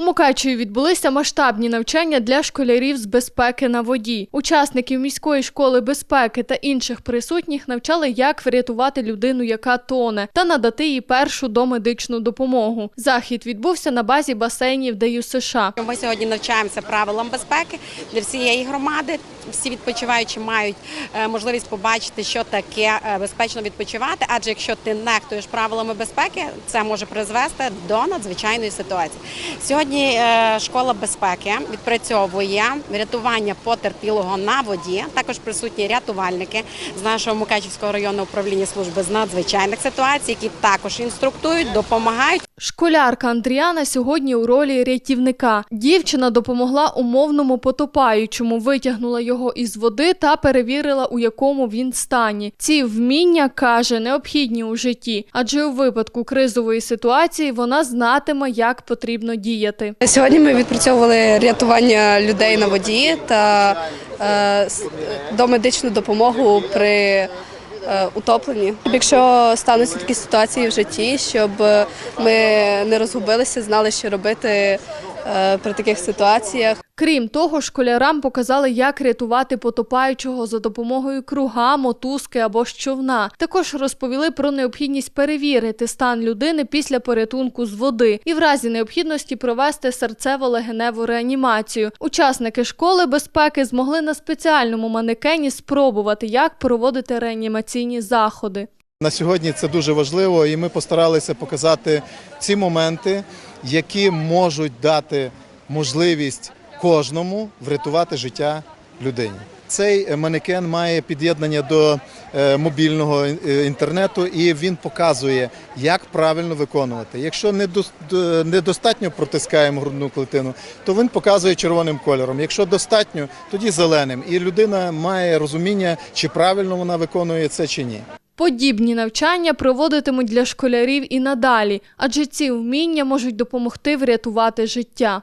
У Мукачеві відбулися масштабні навчання для школярів з безпеки на воді. Учасників міської школи безпеки та інших присутніх навчали, як врятувати людину, яка тоне, та надати їй першу домедичну допомогу. Захід відбувся на базі басейнів ДЮ США. Ми сьогодні навчаємося правилам безпеки для всієї громади. Всі відпочиваючі мають е, можливість побачити, що таке е, безпечно відпочивати. Адже якщо ти нехтуєш правилами безпеки, це може призвести до надзвичайної ситуації. Сьогодні е, школа безпеки відпрацьовує врятування потерпілого на воді. Також присутні рятувальники з нашого Мукачівського районного управління служби з надзвичайних ситуацій, які також інструктують, допомагають. Школярка Андріана сьогодні у ролі рятівника. Дівчина допомогла умовному потопаючому, витягнула його із води та перевірила, у якому він стані. Ці вміння каже необхідні у житті, адже у випадку кризової ситуації вона знатиме, як потрібно діяти. Сьогодні ми відпрацьовували рятування людей на воді та е, домедичну допомогу при е, утопленні. Якщо стануться такі ситуації в житті, щоб ми не розгубилися, знали, що робити е, при таких ситуаціях. Крім того, школярам показали, як рятувати потопаючого за допомогою круга, мотузки або ж човна. Також розповіли про необхідність перевірити стан людини після порятунку з води і в разі необхідності провести серцево-легеневу реанімацію. Учасники школи безпеки змогли на спеціальному манекені спробувати, як проводити реанімаційні заходи. На сьогодні це дуже важливо, і ми постаралися показати ці моменти, які можуть дати можливість кожному врятувати життя людині. Цей е, манекен має під'єднання до е, мобільного е, інтернету, і він показує, як правильно виконувати. Якщо недостатньо протискаємо грудну клітину, то він показує червоним кольором. Якщо достатньо, тоді зеленим. І людина має розуміння, чи правильно вона виконує це чи ні. Подібні навчання проводитимуть для школярів і надалі, адже ці вміння можуть допомогти врятувати життя.